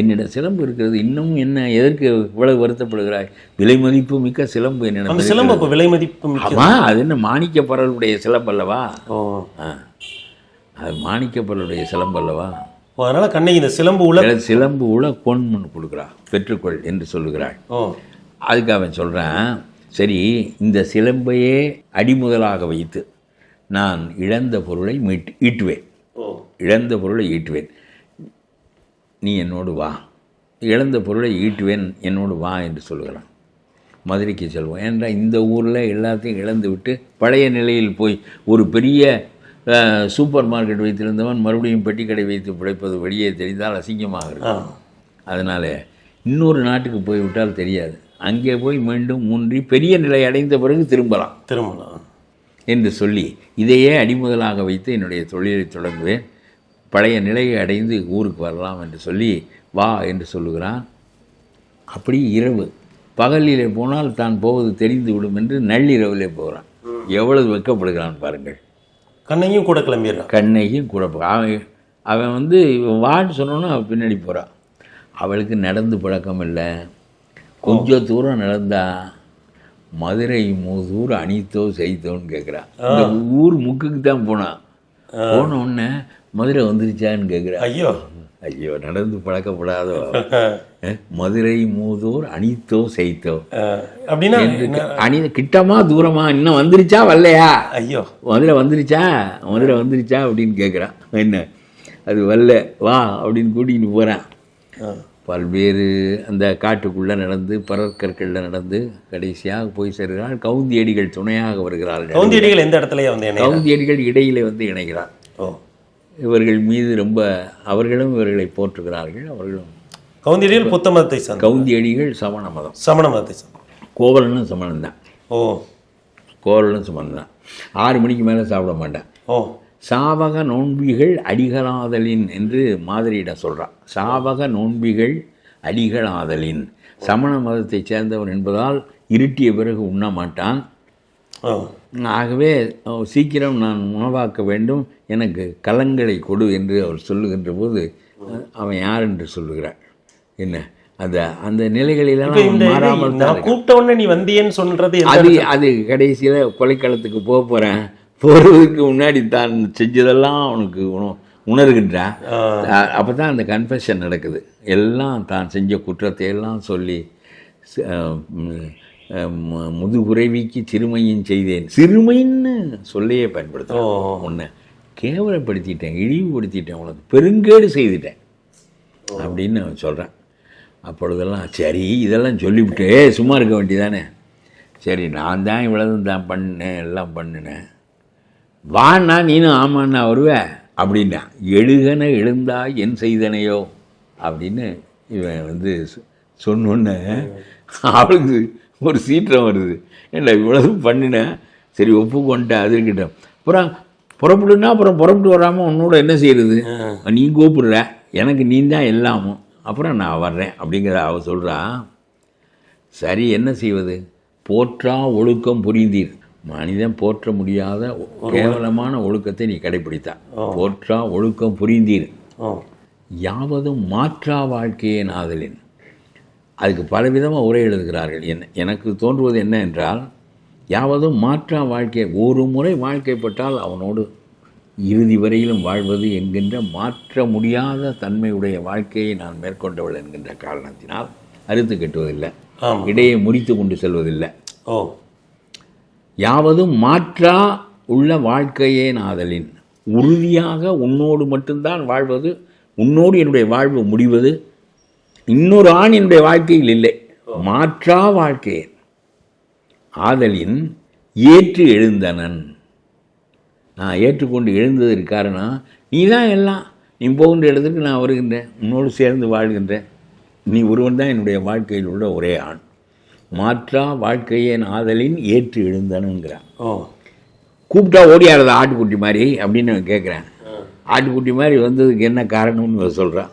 என்னிடம் சிலம்பு இருக்கிறது. இன்னும் என்ன எதற்கு இவ்வளவு வருத்தப்படுகிறாய்? விலை மதிப்பு மிக்க சிலம்பு என்னிடம் சிலம்பு அப்போ விலை மதிப்பு மிக்க ஆமா அது என்ன மாணிக்க பரலுடைய சிலம்பு அல்லவா? ஓ. அது மாணிக்க பரலுடைய சிலம்பு அல்லவா? அதனால கண்ணகி இந்த சிலம்பு உள்ள சிலம்பு உள்ள பொன் கொடுக்குறா பெற்றுக்கொள் என்று சொல்லுகிறாள். அதுக்கு அவன் சொல்கிறான் சரி இந்த சிலம்பையே அடிமுதலாக வைத்து நான் இழந்த பொருளை மீட்டு ஈட்டுவேன். இழந்த பொருளை ஈட்டுவேன். நீ என்னோடு வா. இழந்த பொருளை ஈட்டுவேன் என்னோடு வா என்று சொல்கிறான். மதுரைக்கு செல்வோம். ஏன்டா இந்த ஊரில் எல்லாத்தையும் இழந்து விட்டு பழைய நிலையில் போய் ஒரு பெரிய சூப்பர் மார்க்கெட் வைத்திருந்தவன் மறுபடியும் பெட்டி கடை வைத்து பிழைப்பது வெளியே தெரிந்தால் அசிங்கமாக இருக்கும் அதனால் இன்னொரு நாட்டுக்கு போய்விட்டால் தெரியாது. அங்கே போய் மீண்டும் ஊன்றி பெரிய நிலை அடைந்த பிறகு திரும்பலாம். திருமணம் என்று சொல்லி இதையே அடிமுதலாக வைத்து என்னுடைய தொழிலை தொடங்குவேன். பழைய நிலையை அடைந்து ஊருக்கு வரலாம் என்று சொல்லி வா என்று சொல்லுகிறான். அப்படி இரவு. பகலிலே போனால் தான் போவது தெரிந்து விடும் என்று நள்ளிரவிலே போகிறான். எவ்வளவு வெட்கப்படுகிறான் பாருங்கள். கண்ணையும் கூட கிளம்பிடுறான் கண்ணையும் கூட அவன் அவன் வந்து இவன் வான்னு சொன்னோன்னா அவன் பின்னாடி போகிறான் அவளுக்கு நடந்து பழக்கம் இல்லை. கொஞ்சம் தூரம் நடந்தா மதுரை மூதூர் அணித்தோ செய்தோன்னு கேட்குறான் இந்த ஊர் முக்குக்கு தான் போனான் போன உடனே மதுரை வந்துருச்சான்னு கேட்குறான் ஐயோ. ஐயோ நடந்து பழக்கப்படாதோ. மதுரை மூதூர் அணித்தோ செய்தோ அப்படின்னா அணி கிட்டமா தூரமா இன்னும் வந்துருச்சா வரலையா? ஐயோ. மதுரை வந்துருச்சா? மதுரை வந்துருச்சா அப்படின்னு கேட்குறான் என்ன? அது வரல. வா அப்படின்னு கூட்டிகிட்டு போகிறான். பல்வேறு அந்த காட்டுக்குள்ளே நடந்து பரற்கற்களில் நடந்து கடைசியாக போய் சேர்கிறாள் கவுந்தியடிகள் துணையாக வருகிறார்கள். கவுந்தியடிகள் எந்த இடத்துலயே வந்து கவுந்தியடிகள் இடையிலே வந்து இணைகிறார். ஓ இவர்கள் மீது ரொம்ப அவர்களும் இவர்களை போற்றுகிறார்கள் அவர்களும் கவுந்தியடிகள் புத்த மதத்தை சார்ந்த கவுந்தியடிகள் சமண மதம். சமண மதத்தை கோவலனும் சமணம் தான் ஓ. கோவலனும் சமணம் தான் ஆறு மணிக்கு மேலே சாப்பிட மாட்டேன். ஓ. சாவக நோன்பிகள் அடிகளாதலின் என்று மாதிரியிடம் சொல்கிறான் சாவக நோன்பிகள் அடிகளாதலின். சமண மதத்தைச் சேர்ந்தவன் என்பதால் இருட்டிய பிறகு உண்ண மாட்டான். ஓ. ஆகவே சீக்கிரம் நான் உணவாக்க வேண்டும். எனக்கு கலங்களை கொடு என்று அவர் சொல்லுகின்ற போது அவன் யார் என்று சொல்லுகிறார் என்ன? அந்த அந்த இந்த மாறாமல் நான் கூப்பிட்ட நீ வந்தியேன்னு சொல்றது அது அது கடைசியில் கொலைக்களத்துக்கு போக போகிறேன் போகிறதுக்கு முன்னாடி தான் செஞ்சதெல்லாம் அவனுக்கு உண- உணர்கின்றான். அப்போ தான் அந்த கன்ஃபெஷன் நடக்குது. எல்லாம் தான் செஞ்ச குற்றத்தை எல்லாம் சொல்லி முதுகுறைவிக்கு சிறுமையும் செய்தேன். சிறுமைன்னு சொல்லையே ஓ பயன்படுத்துகிறேன் உன்னை கேவலப்படுத்திட்டேன் இழிவுபடுத்திட்டேன் உனக்கு பெருங்கேடு செய்துட்டேன் அப்படின்னு அவன் சொல்கிறான் அப்பொழுதெல்லாம் சரி இதெல்லாம் சொல்லிவிட்டு சும்மா இருக்க வேண்டியதானே? சரி நான் தான் இவ்வளவு தான் பண்ணினேன் எல்லாம் பண்ணினேன். வான்னா நீனும் ஆமாண்ணா வருவேன் அப்படின்னா எழுகன எழுந்தா என் செய்தனையோ? அப்படின்னு இவன் வந்து சொன்னோன்னே அவளுக்கு ஒரு சீற்றம் வருது. ஏன்டா இவ்வளவு பண்ணினேன் சரி ஒப்புக்கொண்டேன் அது இருக்கட்டும் அப்புறம் புறப்படுனா அப்புறம் புறப்பட்டு வராமல் உன்னோட என்ன செய்யறது? நீ கூப்பிடுற. எனக்கு நீ தான் எல்லாமும் அப்புறம் நான் வர்றேன் அப்படிங்கிறத அவ சொல்கிறா சரி என்ன செய்வது? போற்றா ஒழுக்கம் புரிந்தீர். மனிதன் போற்ற முடியாத கேவலமான ஒழுக்கத்தை நீ கடைபிடித்தா போற்றா ஒழுக்கம் புரிந்தீர். யாவதும் மாற்றா வாழ்க்கையே நாதலின். அதுக்கு பலவிதமாக உரை எழுதுகிறார்கள். என்ன எனக்கு தோன்றுவது என்ன என்றால் யாவதும் மாற்றா வாழ்க்கை ஒரு முறை வாழ்க்கைப்பட்டால் அவனோடு இறுதி வரையிலும் வாழ்வது என்கின்ற மாற்ற முடியாத தன்மையுடைய வாழ்க்கையை நான் மேற்கொண்டவள் என்கின்ற காரணத்தினால் அறுத்து கட்டுவதில்லை. இடையே முறித்து கொண்டு செல்வதில்லை. ஓ. யாவதும் மாற்றா உள்ள வாழ்க்கையே நாதலின். உறுதியாக உன்னோடு மட்டும்தான் வாழ்வது உன்னோடு என்னுடைய வாழ்வு முடிவது இன்னொரு ஆண் என்னுடைய வாழ்க்கையில் இல்லை. மாற்றா வாழ்க்கையே. ஆதலின் ஏற்று எழுந்தனன். நான் ஏற்றுக்கொண்டு எழுந்ததற்கு காரணம் நீ தான் எல்லாம். நீ போகின்ற இடத்துக்கு நான் வருகின்றேன் உன்னோடு சேர்ந்து வாழ்கின்றேன். நீ ஒருவன் தான் என்னுடைய வாழ்க்கையில் உள்ள ஒரே ஆண். மாற்றா வாழ்க்கையேன் ஆதலின் ஏற்று எழுந்தனுங்கிறான் ஓ. கூப்பிட்டா ஓடியாரது ஆட்டுக்குட்டி மாதிரி அப்படின்னு கேட்குறேன். ஆட்டுக்குட்டி மாதிரி வந்ததுக்கு என்ன காரணம்னு சொல்கிறான்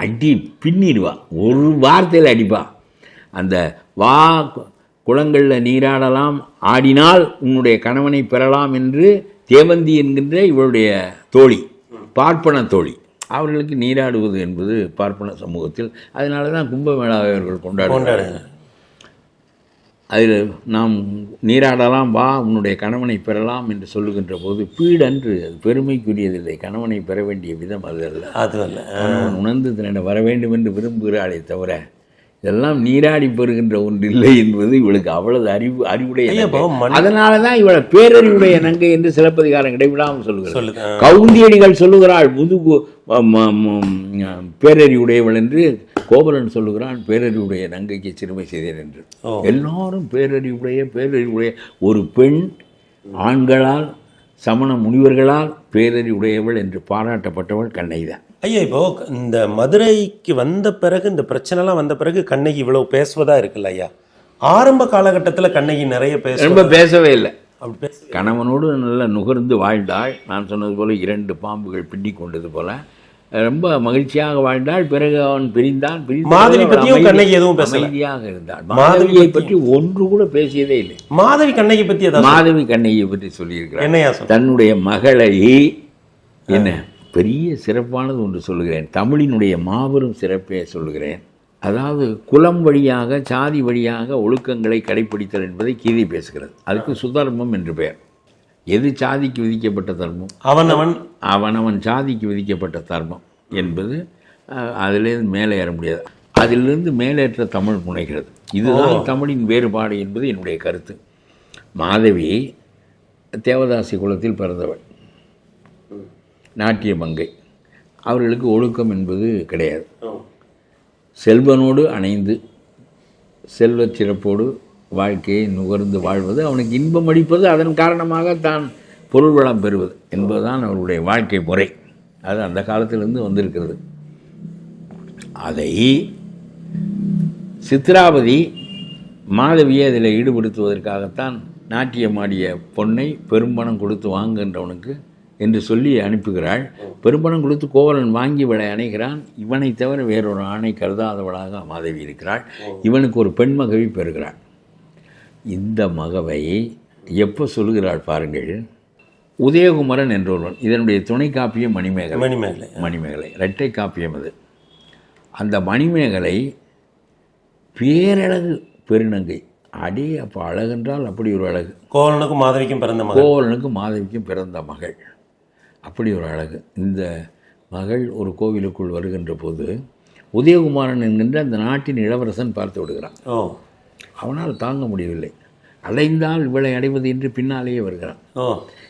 அடி பின்னிடுவான் ஒரு வார்த்தையில் அடிப்பான் அந்த வா குளங்களில் நீராடலாம் ஆடினால் உன்னுடைய கணவனை பெறலாம் என்று தேவந்தி என்கின்ற இவளுடைய தோழி பார்ப்பன தோழி. அவர்களுக்கு நீராடுவது என்பது பார்ப்பன சமூகத்தில் அதனால தான் கும்பமேளாவை அவர்கள் கொண்டாடுகிறார்கள். அதில் நாம் நீராடலாம் வா உன்னுடைய கணவனை பெறலாம் என்று சொல்லுகின்ற போது பீடன்று அது பெருமைக்குரியதில்லை கணவனை பெற வேண்டிய விதம் அது அல்ல. அது அல்ல. உணர்ந்து தன்னிடம் வர வேண்டும் என்று விரும்புகிறாளே தவிர இதெல்லாம் நீராடி பெறுகின்ற ஒன்று இல்லை என்பது இவளுக்கு அவ்வளவு அறிவு அறிவுடைய அதனால தான் இவளை பேரறிவுடைய நங்கை என்று சிலப்பதிகாரம் இடைவிடாமல் ஆ. கவுந்தியடிகள் சொல்லுகிறாள் முதுகு ம- ம- ம- பேரறிவுடையவள் என்று கோவலன் சொல்லுகிறான் பேரறிவுடைய நங்கைக்கு சிறுமை செய்தேன் என்று. எல்லாரும் பேரறிவுடைய பேரறிவுடைய ஒரு பெண் ஆண்களால் சமண முனிவர்களால் பேரறிவுடையவள் என்று பாராட்டப்பட்டவள் கண்ணகிதான் ஐயா இப்போ இந்த மதுரைக்கு வந்த பிறகு இந்த பிரச்சனைலாம் வந்த பிறகு கண்ணகி இவ்வளவு பேசுவதா இருக்குல்ல ஐயா? ஆரம்ப காலகட்டத்துல கண்ணகி நிறைய பேச ரொம்ப பேசவே இல்லை. அப்படி பேச கணவனோடு நல்லா நுகர்ந்து வாழ்ந்தாள். நான் சொன்னது போல இரண்டு பாம்புகள் பின்னி கொண்டது போல. ரொம்ப மகிழ்ச்சியாக வாழ்ந்தாள். பிறகு அவன் பிரிந்தான். பிரிந்த மாதவி அமைதி- கண்ணகி எதுவும். அமைதியாக இருந்தாள். மாதவி மாதவியை பற்றி ஒன்று கூட பேசியதே இல்லை. மாதவி கண்ணகி பத்தி ஏதாவது மாதவி கண்ணையை பற்றி சொல்லியிருக்கிறார். என்னையா தன்னுடைய மகளை என்ன? பெரிய சிறப்பானது ஒன்று சொல்லுகிறேன். தமிழினுடைய மாபெரும் சிறப்பை சொல்லுகிறேன். அதாவது குலம் வழியாக சாதி வழியாக ஒழுக்கங்களை கடைப்பிடித்தல் என்பதை கீதை பேசுகிறது. அதுக்கு சுதர்மம் என்று பெயர். எது சாதிக்கு விதிக்கப்பட்ட தர்மம்? அவன் அவன் அவனவன் சாதிக்கு விதிக்கப்பட்ட தர்மம் என்பது அதிலிருந்து மேலே ஏற முடியாது. அதிலிருந்து மேலேற்ற தமிழ் முனைகிறது. இதுதான் தமிழின் வேறுபாடு என்பது என்னுடைய கருத்து. மாதவி தேவதாசி குலத்தில் பிறந்தவள். நாட்டிய மங்கை அவர்களுக்கு ஒழுக்கம் என்பது கிடையாது. செல்வனோடு அணைந்து செல்வச் சிறப்போடு வாழ்க்கையை நுகர்ந்து வாழ்வது அவனுக்கு இன்பம் அளிப்பது அதன் காரணமாக தான் பொருள் வளம் பெறுவது என்பதுதான் அவருடைய வாழ்க்கை முறை. அது அந்த காலத்திலிருந்து வந்திருக்கிறது. அதை சித்ராவதி மாதவியை அதில் ஈடுபடுத்துவதற்காகத்தான் நாட்டியமாடிய பொன்னை பெரும்பணம் கொடுத்து வாங்குகின்றவனுக்கு என்று சொல்லி அனுப்புகிறாள். பெரும்பணம் கொடுத்து கோவலன் வாங்கி இவளை அணைகிறான். இவனை தவிர வேறொரு ஆணை கருதாதவளாக மாதவி இருக்கிறாள். இவனுக்கு ஒரு பெண் மகவி பெறுகிறாள். இந்த மகவை எப்போ சொல்லுகிறாள் பாருங்கள். உதயகுமரன் என்றொருவன் இதனுடைய துணை காப்பியம் மணிமேகலை. மணிமேகலை மணிமேகலை இரட்டை காப்பியம் அது. அந்த மணிமேகலை பேரழகு பெருநங்கை. அடே அப்போ அழகென்றால் அப்படி ஒரு அழகு. கோவலனுக்கும் மாதவிக்கும் பிறந்த மகன் கோவலனுக்கும் மாதவிக்கும் பிறந்த மகள். அப்படி ஒரு அழகு. இந்த மகள் ஒரு கோவிலுக்குள் வருகின்ற போது உதயகுமாரன் என்கின்ற அந்த நாட்டின் இளவரசன் பார்த்து விடுகிறான். ஓ. அவனால் தாங்க முடியவில்லை. அடைந்தால் இவளை அடைவது என்று பின்னாலேயே வருகிறான்.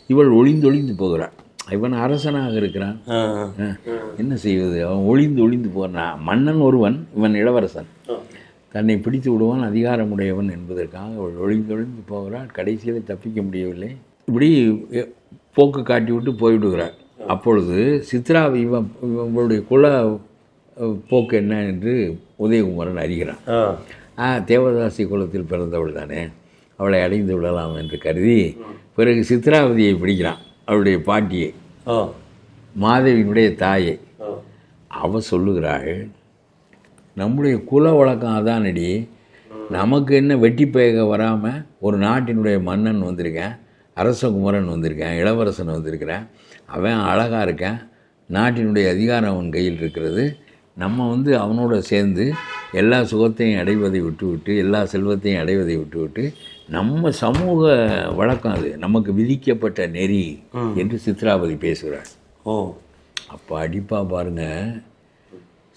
இவள் ஒளிந்தொளிந்து போகிறாள். இவன் அரசனாக இருக்கிறான். என்ன செய்வது? அவன் ஒளிந்து ஒளிந்து போகிறான். மன்னன் ஒருவன் இவன் இளவரசன். தன்னை பிடித்து விடுவான் அதிகாரமுடையவன் என்பதற்காக அவள் ஒளிந்து ஒளிந்து போகிறாள். கடைசியில் தப்பிக்க முடியவில்லை. இப்படி போக்கு காட்டி விட்டு போய்விடுகிறாள் அப்பொழுது சித்ரா இவன் இவளுடைய குல போக்கு என்ன என்று உதயகுமாரன் அறிகிறான். ஆ. தேவதாசி குலத்தில் பிறந்தவள் தானே அவளை அடைந்து விடலாம் என்று கருதி பிறகு சித்ராவதியை பிடிக்கிறான் அவளுடைய பாட்டியை மாதவியினுடைய தாயை. ஓ அவ சொல்லுகிறாள் நம்முடைய குல வழக்கம் அதானடி நமக்கு என்ன வெட்டி பேக வராமல் ஒரு நாட்டினுடைய மன்னன் வந்திருக்கேன் அரசகுமரன் வந்திருக்கேன் இளவரசன் வந்திருக்கிறேன். அவன் அழகாக இருக்கான். நாட்டினுடைய அதிகாரம் அவன் கையில் இருக்கிறது. நம்ம வந்து அவனோட சேர்ந்து எல்லா சுகத்தையும் அடைவதை விட்டுவிட்டு எல்லா செல்வத்தையும் அடைவதை விட்டுவிட்டு நம்ம சமூக வழக்கம் அது. நமக்கு விதிக்கப்பட்ட நெறி என்று சித்ராவதி பேசுகிறாள். ஓ. அப்போ அடிப்பா பாருங்க.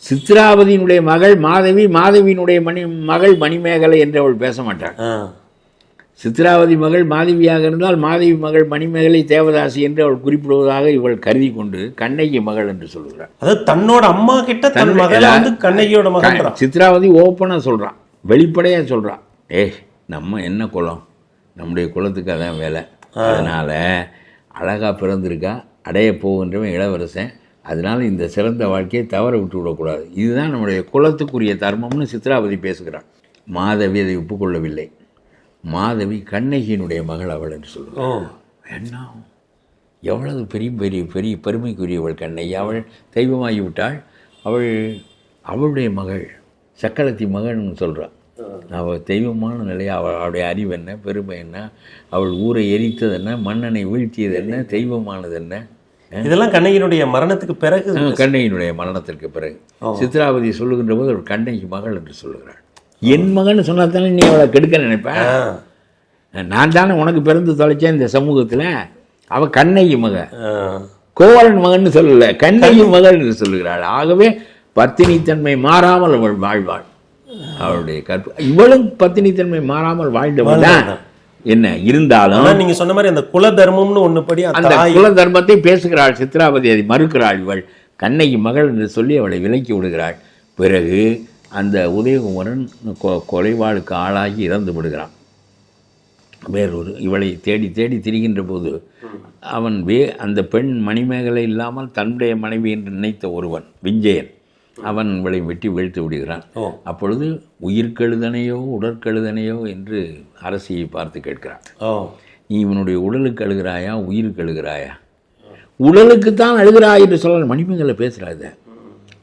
சித்ராவதியினுடைய மகள் மாதவி மாதவியினுடைய மணி மகள் மணிமேகலை என்று அவள் பேச மாட்டாள். சித்ராவதி மகள் மாதவியாக இருந்தால் மாதவி மகள் மணிமேகலை தேவதாசி என்று அவள் குறிப்பிடுவதாக இவள் கருதி கொண்டு கண்ணகி மகள் என்று சொல்கிறாள் அதாவது தன்னோட அம்மா கிட்ட தன் மகளை வந்து கண்ணகியோட மகன்றான் சித்ராவதி ஓப்பனாக சொல்கிறான் வெளிப்படையாக சொல்கிறான் ஏய் நம்ம என்ன குலம் நம்முடைய குலத்துக்கு அதான் வேலை. அதனால் அழகாக பிறந்திருக்கா அடைய போகின்றவன் இளவரசன். அதனால் இந்த சிறந்த வாழ்க்கையை தவற விட்டு விடக்கூடாது இதுதான் நம்முடைய குலத்துக்குரிய தர்மம்னு சித்ராவதி பேசுகிறான் மாதவி அதை ஒப்புக்கொள்ளவில்லை. மாதவி கண்ணகியினுடைய மகள் அவள் என்று ஓ என்ன எவ்வளவு பெரிய பெரிய பெரிய பெருமைக்குரியவள் கண்ணகி. அவள் தெய்வமாகி விட்டாள். அவள் அவளுடைய மகள் சக்கரத்தி மகன் சொல்கிறாள் அவள் தெய்வமான நிலை அவள் அவளுடைய அறிவு என்ன பெருமை என்ன அவள் ஊரை எரித்தது என்ன மன்னனை வீழ்த்தியது என்ன தெய்வமானது என்ன இதெல்லாம் கண்ணகியினுடைய மரணத்துக்கு பிறகு கண்ணையினுடைய மரணத்திற்கு பிறகு. சித்ராவதி சொல்லுகின்ற போது ஒரு கண்ணகி மகள் என்று சொல்லுகிறாள். என் மகன் சொன்னா தானே நீ அவளை கெடுக்க நினைப்ப? ஆ, நான் தானே உனக்கு பிறந்து தொலைச்சேன் இந்த சமூகத்தில். அவ கண்ணகி மக. ஆ. கோவலன் மகன் சொல்லல. கண்ணகி மகள் என்று சொல்லுகிறாள். ஆகவே பத்தினித்தன்மை மாறாமல் அவள் வாழ்வாள். அவளுடைய கற்பு. இவளும் பத்தினித்தன்மை மாறாமல் வாழ்ந்தவள் தான். என்ன இருந்தாலும் நீங்க சொன்ன மாதிரி அந்த குல தர்மம்னு ஒண்ணு படி அந்த குல தர்மத்தை பேசுகிறாள் சித்ராவதி அதை மறுக்கிறாள் இவள். கண்ணகி மகள் என்று சொல்லி அவளை விலக்கி விடுகிறாள். பிறகு அந்த உதயகுமரன் கொ- கொலைவாளுக்கு ஆளாகி இறந்து விடுகிறான். வேறொரு இவளை தேடி தேடி திரிகின்ற போது அவன் வே அந்த பெண் மணிமேகலை இல்லாமல் தன்னுடைய மனைவி என்று நினைத்த ஒருவன் விஞ்சயன் அவன் இவளை வெட்டி வீழ்த்து விடுகிறான். அப்பொழுது உயிர்கெழுதனையோ உடற்கெழுதனையோ என்று அரசியை பார்த்து கேட்கிறான். நீ இவனுடைய உடலுக்கு அழுகிறாயா உயிருக்கு அழுகிறாயா? உடலுக்குத்தான் அழுகிறாய் என்று சொன்னால் மணிமேகலை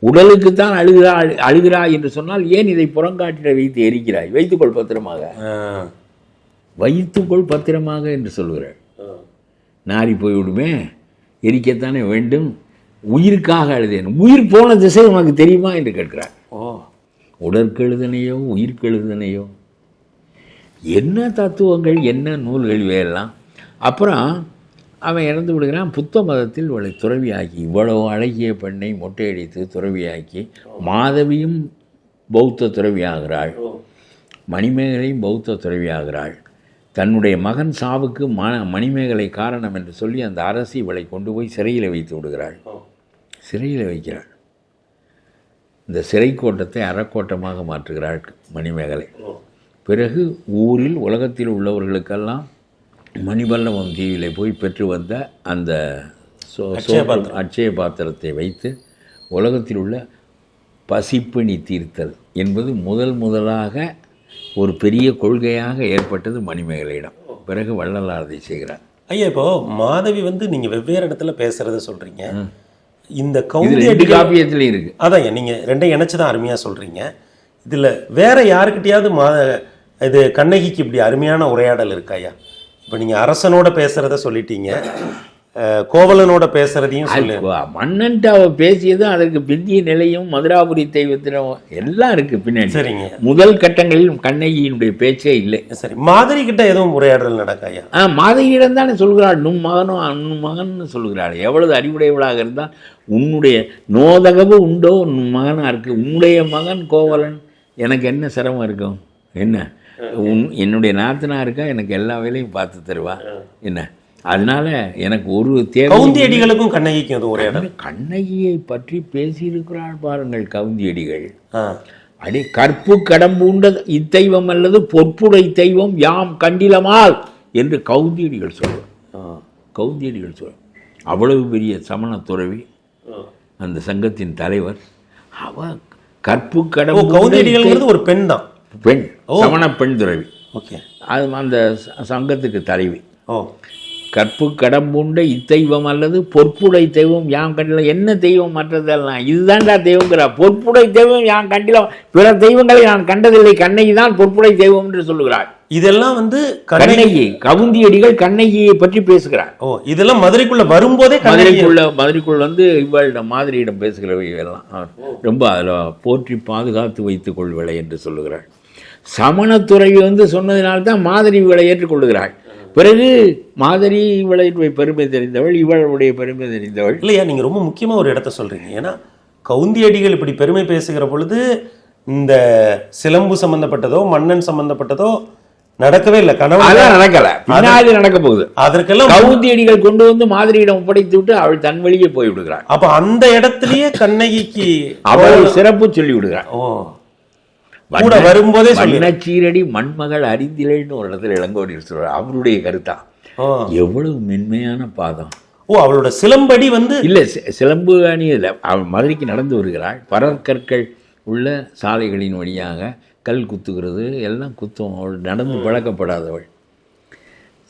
பேசுகிறாத உடலுக்குத்தான் அழுகிறா அழுகிறாய் என்று சொன்னால் ஏன் இதை புறங்காட்டிட வைத்து எரிக்கிறாய்? வைத்துக்கொள் பத்திரமாக. வைத்துக்கொள் பத்திரமாக என்று சொல்கிறாள். நாரி போய்விடுமே எரிக்கத்தானே வேண்டும் உயிருக்காக அழுதேன். உயிர் போன திசை உனக்கு தெரியுமா என்று கேட்கிறார். ஓ. உடற்கெழுதனையோ உயிர்கெழுதனையோ என்ன தத்துவங்கள் என்ன நூல்கள் இவையெல்லாம்? அப்புறம் அவன் இறந்து விடுகிறான். புத்த மதத்தில் இவளை துறவியாக்கி இவ்வளவு அழகிய பெண்ணை மொட்டையடித்து துறவியாக்கி மாதவியும் பௌத்த துறவியாகிறாள். மணிமேகலையும் பௌத்த துறவியாகிறாள். தன்னுடைய மகன் சாவுக்கு ம மணிமேகலை காரணம் என்று சொல்லி அந்த அரசி இவளை கொண்டு போய் சிறையில் வைத்து விடுகிறாள். சிறையில் வைக்கிறாள். இந்த சிறை கோட்டத்தை அறக்கோட்டமாக மாற்றுகிறாள் மணிமேகலை. பிறகு ஊரில் உலகத்தில் உள்ளவர்களுக்கெல்லாம் மணிபல்லவம் தீவிலே போய் பெற்று வந்த அந்த சோ- சோற்று- அட்சய பாத்திரத்தை வைத்து உலகத்தில் உள்ள பசிப்பிணி தீர்த்தல் என்பது முதல் முதலாக ஒரு பெரிய கொள்கையாக ஏற்பட்டது மணிமேகலையிடம். பிறகு வள்ளலார் அதை செய்கிறார். ஐயா இப்போ மாதவி வந்து நீங்க வெவ்வேறு இடத்துல பேசுறத சொல்றீங்க. இந்த கவுந்தி காப்பியத்திலையும் இருக்கு. அதான் நீங்க ரெண்டையும் இணைச்சு தான் அருமையா சொல்றீங்க. இதுல வேற யாருக்கிட்டயாவது மா இது கண்ணகிக்கு இப்படி அருமையான உரையாடல் இருக்காயா இப்போ நீங்க அரசனோட பேசுறத சொல்லிட்டீங்க. கோவலனோட பேசுறதையும் சொல்லு. மன்னன்ட்டு அவ பேசியது அதற்கு பிந்திய நிலையும் மதுராபுரி தெய்வத்திலும் எல்லாம் இருக்கு பின்னாடி. சரிங்க. முதல் கட்டங்களில் கண்ணகியினுடைய பேச்சே இல்லை. சரி மாதிரி கிட்ட எதுவும் உரையாடல் நடக்காயா? ஆ மாதவியிடம் தானே சொல்கிறாள். நும் மகனோ நும் மகன்னு சொல்கிறாள். எவ்வளவு அறிவுடையவளாக இருந்தால் உன்னுடைய நோதகவு உண்டோ? உன் மகனாக இருக்கு. உன்னுடைய மகன் கோவலன். எனக்கு என்ன சிரமம் இருக்கும்? என்ன? உன் என்னுடைய நாத்தனா இருக்கா எனக்கு எல்லா வேலையும் பார்த்து தருவா. என்ன? அதனால எனக்கு ஒரு தேவை கவுந்தி அடிகளுக்கும் கண்ணகிக்கும் எதுவும் உரையாடல் கண்ணகியை பற்றி பேசியிருக்கிறாள் பாருங்கள் கவுந்தியடிகள் அடி கற்பு கடம்பூண்ட இத்தெய்வம் அல்லது பொற்புடை தெய்வம் யாம் கண்டிலமால் என்று கவுந்தியடிகள் சொல்வார். கவுந்தியடிகள் சொல்வார் அவ்வளவு பெரிய சமண துறவி. அந்த சங்கத்தின் தலைவர் அவ கற்பு ஓ கடம்பூண்ட கவுந்தி அடிகள்ங்கிறது ஒரு பெண் தான். பெண் சமண பெண் துறவி. ஓகே. அது அந்த சங்கத்துக்கு தலைவி. ஓ. கற்பு கடம்புண்ட இத்தெய்வம் அல்லது பொற்புடை தெய்வம் யாம் கண்டில என்ன தெய்வம் மற்றதெல்லாம்? இதுதான்டா தெய்வங்கிறா பொற்புடை தெய்வம் யாம் கண்டில பிற தெய்வங்களை நான் கண்டதில்லை கண்ணகி தான் பொற்புடை தெய்வம் என்று சொல்லுகிறாள் இதெல்லாம் வந்து கண்ணகி கவுந்தியடிகள் கண்ணகியை பற்றி பேசுகிறார். ஓ இதெல்லாம் மதுரைக்குள்ள வரும்போதே மதுரைக்குள்ள மதுரைக்குள் வந்து இவளிடம் மாதிரியிடம் பேசுகிறவை எல்லாம். ரொம்ப அதில் போற்றி பாதுகாத்து வைத்துக் கொள்வளை என்று சொல்லுகிறாள் சமணத்துறவி வந்து சொன்னதினால்தான் மாதிரி இவளை ஏற்றுக்கொள்ளுகிறாள். பிறகு மாதிரி இவளை பெருமை தெரிந்தவள் இவளுடைய பெருமை தெரிந்தவள். இல்லையா நீங்க ரொம்ப முக்கியமா ஒரு இடத்த சொல்றீங்க. ஏன்னா கவுந்தி அடிகள் இப்படி பெருமை பேசுகிற பொழுது இந்த சிலம்பு சம்பந்தப்பட்டதோ மன்னன் சம்பந்தப்பட்டதோ நடக்கவே இல்லை. கணவன் அதெல்லாம் நடக்கல. பின்னாடி நடக்க போகுது. அதற்கெல்லாம் கவுந்தியடிகள் கொண்டு வந்து மாதிரியிடம் ஒப்படைத்து விட்டு அவள் தன் வழியே போய் விடுகிறாள் அப்ப அந்த இடத்துலயே கண்ணகிக்கு அவள் சிறப்பு சொல்லி விடுகிறாள் ஓ. கூட வரும்போதே வண்ணச்சீரடி மண்மகள் அறிந்திலேன்னு ஒரு இடத்துல இளங்கோடி சொல்றார் அவருடைய கருத்தா? எவ்வளவு மென்மையான பாதம். ஓ அவளோட சிலம்படி வந்து இல்லை சிலம்பு அணி இல்லை. அவள் மதுரைக்கு நடந்து வருகிறாள். பரற்கற்கள் உள்ள சாலைகளின் வழியாக கல் குத்துகிறது. எல்லாம் குத்தும். அவள் நடந்து பழக்கப்படாதவள்.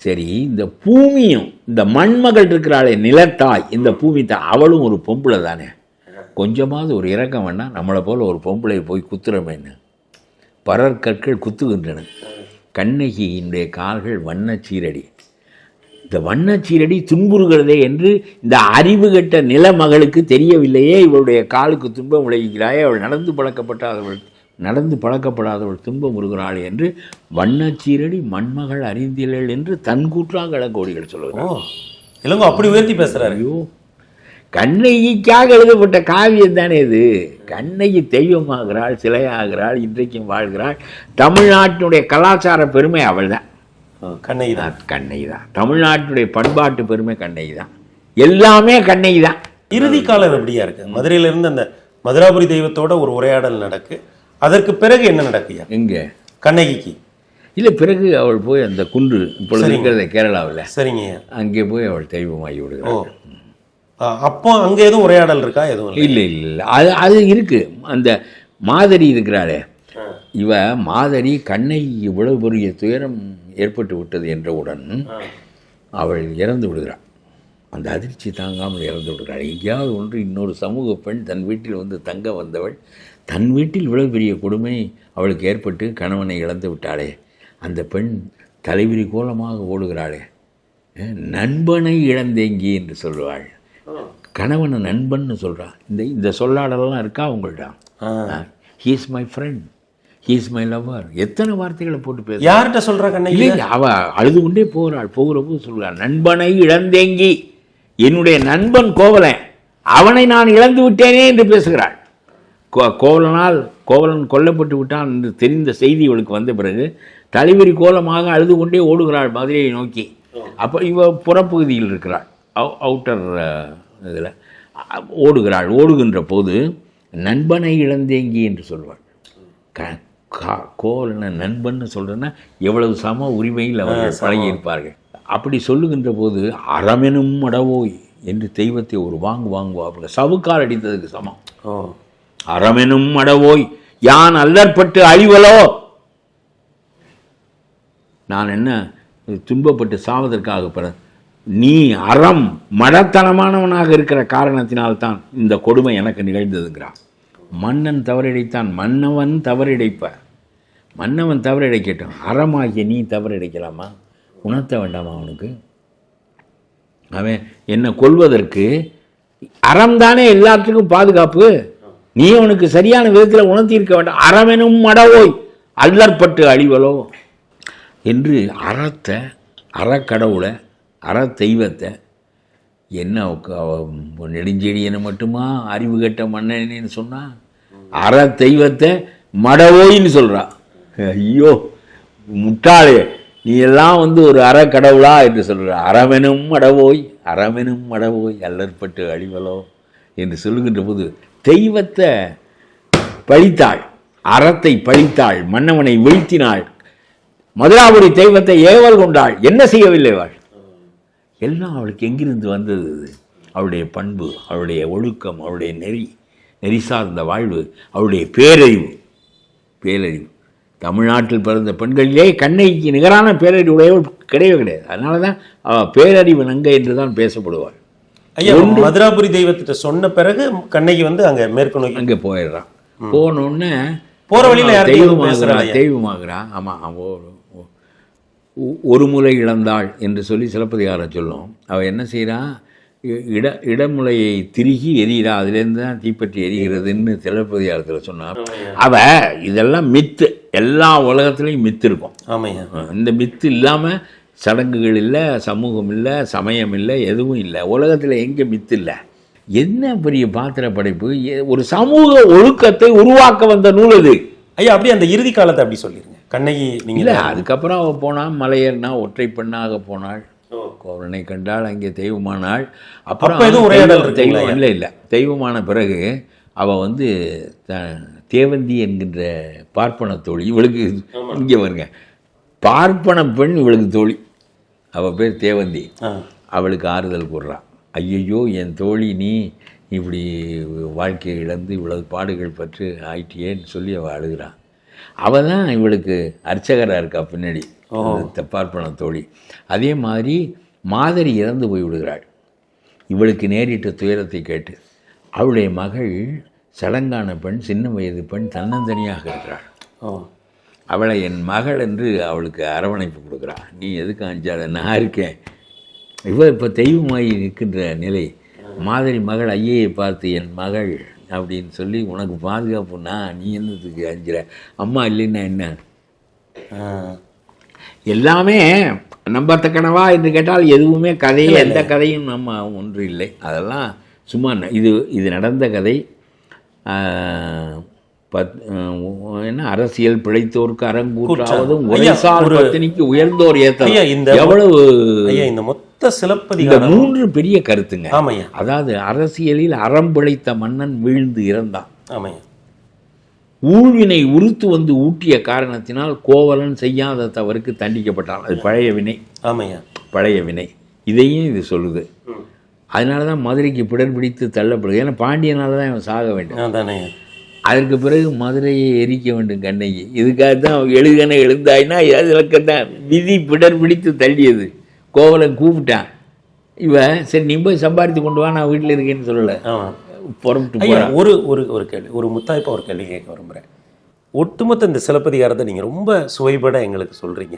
சரி இந்த பூமியும் இந்த மண்மகள் இருக்கிறாளே நிலத்தாய். இந்த பூமி தான் அவளும் ஒரு பொம்பளை தானே. கொஞ்சமாவது ஒரு இறக்கம் வேணா நம்மளை போல ஒரு பொம்பளை போய் குத்துறமேன்னு. பரற்கற்கள் குத்துகின்றன. கண்ணகியினுடைய கால்கள் வண்ணச் சீரடி. இந்த வண்ணச்சீரடி துன்புறுகிறதே என்று இந்த அறிவு கெட்ட நிலமகளுக்கு தெரியவில்லையே. இவளுடைய காலுக்கு துன்பம் விளைகிறாயே அவள் நடந்து பழக்கப்படாதவள் நடந்து பழக்கப்படாதவள் துன்பம் உறுகிறாள் என்று வண்ணச்சீரடி மண்மகள் அறிந்தியல் என்று தன் கூற்றாக கோடிகள் சொல்லுகிறார் ஓ இளங்கோ அப்படி உயர்த்தி பேசுறாரு. ஐயோ கண்ணகிக்காக எழுதப்பட்ட காவியம் தானே இது? கண்ணகி தெய்வமாகிறாள் சிலையாகிறாள் இன்றைக்கும் வாழ்கிறாள். தமிழ்நாட்டினுடைய கலாச்சார பெருமை அவள் தான் கண்ணகி தான் கண்ணகி தான் தமிழ்நாட்டினுடைய பண்பாட்டு பெருமை கண்ணகி தான் எல்லாமே கண்ணகி தான் இறுதி காலம் எப்படியா இருக்கு? மதுரையில இருந்து அந்த மதுராபுரி தெய்வத்தோட ஒரு உரையாடல் நடக்கு. அதற்கு பிறகு என்ன நடக்குயா எங்கே? கண்ணகிக்கு. இல்லை பிறகு அவள் போய் அந்த குன்று இப்பொழுது இருக்கிறத கேரளாவில். சரிங்கய்யா அங்கே போய் அவள் தெய்வமாகி விடுகிறாள். அப்போ அங்க எதுவும் உரையாடல் இருக்கா? எதுவும் இல்லை. இல்லை இல்லை அது அது இருக்கு. அந்த மாதரி இருக்கிறாளே. இவ மாதரி கண்ணகி இவ்வளவு பெரிய துயரம் ஏற்பட்டு விட்டது என்றவுடன் அவள் இறந்து விடுகிறாள். அந்த அதிர்ச்சி தாங்காமல் இறந்து விடுகிறாள். எங்கேயாவது ஒன்று இன்னொரு சமூக பெண் தன் வீட்டில் வந்து தங்க வந்தவள் தன் வீட்டில் இவ்வளவு பெரிய கொடுமை அவளுக்கு ஏற்பட்டு கணவனை இழந்து விட்டாளே. அந்த பெண் தலைவிரி கோலமாக ஓடுகிறாளே. நண்பனை இழந்தேங்கி என்று சொல்வாள் கணவனை நண்பன்னு சொல்றா. இந்த இந்த சொல்லாடலாம் இருக்கா உங்கள்ட்ட ஆ. He is my friend he is my lover எத்தனை வார்த்தைகளை போட்டு பேச யார்கிட்ட சொல்றா கண்ணகி? அவ அழுது கொண்டே போகிறாள் போகிற போது சொல்கிறாள் நண்பனை இழந்தேங்கி என்னுடைய நண்பன் கோவலன் அவனை நான் இழந்து விட்டேனே என்று பேசுகிறாள். கோவலனால் கோவலன் கொல்லப்பட்டு விட்டான் என்று தெரிந்த செய்தி இவளுக்கு வந்த பிறகு தலைவிரி கோலமாக அழுது கொண்டே ஓடுகிறாள் மதுரையை நோக்கி. அப்போ இவ புறப்பகுதியில் இருக்கிறாள். அவுட்டர் இதில் ஓடுகிறாள் ஓடுகின்ற போது நண்பனை இழந்தேங்கி என்று சொல்வாள். க கா கோவலனை நண்பன்னு சொல்கிறேன்னா எவ்வளவு சம உரிமையில் அவர்கள் பழகியிருப்பார்கள். அப்படி சொல்லுகின்ற போது அறமெனும் அடவோய் என்று தெய்வத்தை ஒரு வாங்கு வாங்குவார்கள். சவுக்கால் அடித்ததுக்கு சமம். அறமெனும் அடவோய் யான் அல்லற்பட்டு அழிவலோ? நான் என்ன துன்பப்பட்டு சாவதற்காக பிற நீ அறம் மடத்தனமானவனாக இருக்கிற காரணத்தினால்தான் இந்த கொடுமை எனக்கு நிகழ்ந்ததுங்கிறான். மன்னன் தவறிழைத்தான் மன்னவன் தவறிழைப்ப மன்னவன் தவறிழைக்கட்டும் அறமாகிய நீ தவறிழைக்கலாமா? உணர்த்த வேண்டாமா அவனுக்கு? அவன் என்னை கொல்வதற்கு அறம்தானே எல்லாத்துக்கும் பாதுகாப்பு? நீ அவனுக்கு சரியான விதத்தில் உணர்த்தியிருக்க வேண்டாம். அறமெனும் மடவோய் அல்லற்பட்டு அழிவலோ? என்று அறத்தை அறக்கடவுளை அற தெய்வத்தை. என்ன நெடுஞ்செடியனை மட்டுமா அறிவு கட்ட மன்னனேன்னு சொன்னால் அற தெய்வத்தை மடவோயின்னு சொல்கிறா ஐயோ முட்டாளே நீ எல்லாம் வந்து ஒரு அற கடவுளா என்று சொல்கிற அறமெனும் மடவோய் அறமெனும் மடவோய் அல்லற்பட்டு அழிவலோ என்று சொல்லுகின்ற போது தெய்வத்தை பழித்தாள் அறத்தை பழித்தாள் மன்னவனை வீழ்த்தினாள். மதுராபுரி தெய்வத்தை ஏவல் கொண்டாள். என்ன செய்யவில்லை அவள்? எல்லாம் அவளுக்கு எங்கிருந்து வந்தது? அவளுடைய பண்பு அவளுடைய ஒழுக்கம் அவளுடைய நெறி நெறி சார்ந்த வாழ்வு அவளுடைய பேரறிவு பேரறிவு. தமிழ்நாட்டில் பிறந்த பெண்களிலே கண்ணைக்கு நிகரான பேரறிவு உடையவள் கிடையவே கிடையாது. அதனால தான் அவள் பேரறிவு நங்கை என்று தான் பேசப்படுவாள். ஐயா மதுராபுரி தெய்வத்திட்ட சொன்ன பிறகு கண்ணகி வந்து அங்க மேற்கு நோக்கி அங்கே போயிடுறான் போனோடனே போற வழியில யார்கிட்டயும் எதுவும் தெய்வமாகிறா பேசுறாளையா? தெய்வமாகிறா. ஆமாம் அவ ஒரு- முறை இழந்தாள் என்று சொல்லி சிலப்பதிகாரம் சொல்லும். அவள் என்ன செய்றா? இ- இட இடமுலையை திருகி எரியிறா அதுலேருந்து தான் தீப்பற்றி எரிகிறதுன்னு சிலப்பதிகாரத்தில் சொன்னார் அவ இதெல்லாம் மித்து. எல்லா உலகத்துலேயும் மித்து இருக்கும். ஆமையா இந்த மித்து இல்லாமல் சடங்குகள் இல்லை சமூகம் இல்லை சமயம் இல்லை எதுவும் இல்லை. உலகத்தில் எங்கே மித்து இல்லை? என்ன பெரிய பாத்திர படைப்பு? ஒரு சமூக ஒழுக்கத்தை உருவாக்க வந்த நூல் இது ஐயா அப்படியே அந்த இறுதி காலத்தை அப்படி சொல்லிருங்க. கண்ணகி நீங்க இல்லை அதுக்கப்புறம் அவள் போனாள் மலையேறினா ஒற்றை பெண்ணாக போனாள். கோவலனை கண்டாள் அங்கே தெய்வமானாள். அப்ப எதுவும் உரையாடல் தெய்வம் இல்லை இல்லை. தெய்வமான பிறகு அவள் வந்து த தேவந்தி என்கின்ற பார்ப்பன தோழி இவளுக்கு இங்கே வருங்க பார்ப்பன பெண் இவளுக்கு தோழி. அவள் பேர் தேவந்தி. அவளுக்கு ஆறுதல் கூறுறான் ஐயையோ என் தோழி நீ இப்படி வாழ்க்கையை இழந்து இவ்வளவு பாடுகள் பற்று ஆயிட்டியேன்னு சொல்லி அவள் அழுகிறான் அவள் தான் இவளுக்கு அர்ச்சகராக இருக்கா பின்னாடி அந்த பார்ப்பன தோழி. அதே மாதிரி மாதரி இறந்து போய் விடுகிறாள். இவளுக்கு நேரிட்ட துயரத்தை கேட்டு அவளுடைய மகள் சடங்கான பெண் சின்ன வயது பெண் தன்னந்தனியாக இருக்கிறாள். அவளை என் மகள் என்று அவளுக்கு அரவணைப்பு கொடுக்குறா நீ எதுக்கு அஞ்சாத? நான் இருக்கேன். இவ இப்போ தெய்வமாகி நிற்கின்ற நிலை. மாதிரி மகள் ஐயையை பார்த்து என் மகள் அப்படின்னு சொல்லி உனக்கு பாதுகாப்புனா நீ என்னத்துக்கு அஞ்சுற? அம்மா இல்லைன்னா என்ன? எல்லாமே நம்பத்தக்கனவா என்று கேட்டால் எதுவுமே கதையே எந்த கதையும் நம்ம ஒன்று இல்லை. அதெல்லாம் சும்மா இது இது நடந்த கதை. பத் என்ன அரசியல் பிழைத்தோருக்கு அரங்கூற்றாவதும் உரைசால் பத்தினிக்கு உயர்ந்தோர் ஏத்தம் இந்த- எவ்வளவு இந்த மொத்த இந்த சிலப்பதிகாரம் மூன்று பெரிய கருத்துங்க. ஆமையா. அதாவது அரசியலில் அறம் பிழைத்த மன்னன் வீழ்ந்து இறந்தான். ஆமையா. ஊழ்வினை உறுத்து வந்து ஊட்டிய காரணத்தினால் கோவலன் செய்யாத தவறுக்கு தண்டிக்கப்பட்டான். அது பழைய வினை. ஆமையா. பழைய வினை. இதையும் இது சொல்லுது. அதனால தான் மதுரைக்கு பிடர் பிடித்து தள்ளப்படுது. ஏன்னா பாண்டியனால தான் இவன் சாக வேண்டும். அதானே. அதற்கு பிறகு மதுரையை எரிக்க வேண்டும் கண்ணகி. இதுக்காக தான் எழுகன எழுந்தாய்னா அதுக்கு தான் விதி பிடர் பிடித்து தள்ளியது. கோவலன் கூப்பிட்டான். இவன் சரி நீ போய் சம்பாதித்து கொண்டு வா நான் வீட்டில் இருக்கேன்னு சொல்லலை. போகிறான் ஒரு ஒரு ஒரு கேள்வி ஒரு முத்தாய்ப்பா ஒரு கேள்வி கேட்க விரும்புகிறேன் ஒட்டுமொத்த இந்த சிலப்பதிகாரத்தை நீங்கள் ரொம்ப சுவைபட எங்களுக்கு சொல்கிறீங்க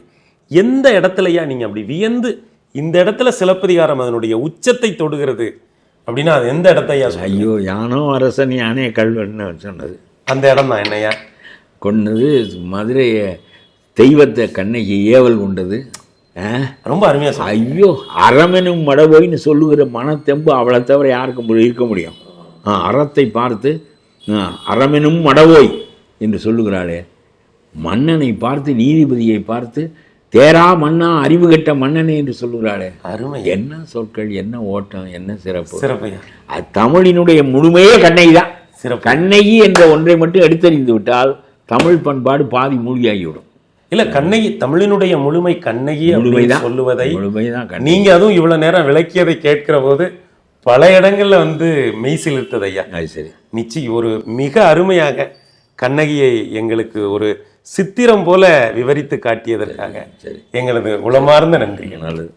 எந்த இடத்துலயா நீங்கள் அப்படி வியந்து இந்த இடத்துல சிலப்பதிகாரம் அதனுடைய உச்சத்தை தொடுகிறது? அப்படின்னா அது எந்த இடத்தையா சொல்றீங்க? ஐயோ யானோ அரசன் யானே கல்வன்னு சொன்னது. அந்த இடம் தான் என்னையா? கொன்னது மதுரையை தெய்வத்தை கண்ணகி ஏவல் கொண்டது? ரொம்ப அருமையாக ஐயோ அறமெனும் மடபோயின்னு சொல்லுகிற மனத்தெம்பு அவளை தவிர யாருக்கு மு- இருக்க முடியும். அறத்தை பார்த்து அறமெனும் மடவோய் என்று சொல்லுகிறாளே. மன்னனை பார்த்து நீதிபதியை பார்த்து தேரா மன்னா அறிவு கெட்ட மன்னனே என்று சொல்லுகிறாளே. அருமை. என்ன சொற்கள் என்ன ஓட்டம் என்ன சிறப்பு? சிறப்பையா அது தமிழினுடைய முழுமையே கண்ணகி தான் சிறப்பு. கண்ணகி என்ற ஒன்றை மட்டும் எடுத்தறிந்து விட்டால் தமிழ் பண்பாடு பாதி மூழ்கியாகிவிடும். இல்ல கண்ணகி தமிழினுடைய முழுமை கண்ணகி முழுமைதான். சொல்லுவதை முழுமைதான் நீங்க அதுவும் இவ்வளவு நேரம் விளக்கியதை கேட்கிற போது பல இடங்கள்ல வந்து மெய் சிலிர்த்தது ஐயா. சரி. நிச்சயம் ஒரு மிக அருமையாக கண்ணகியை எங்களுக்கு ஒரு சித்திரம் போல விவரித்து காட்டியதற்காக எங்களது உளமார்ந்த நன்றி நல்லது.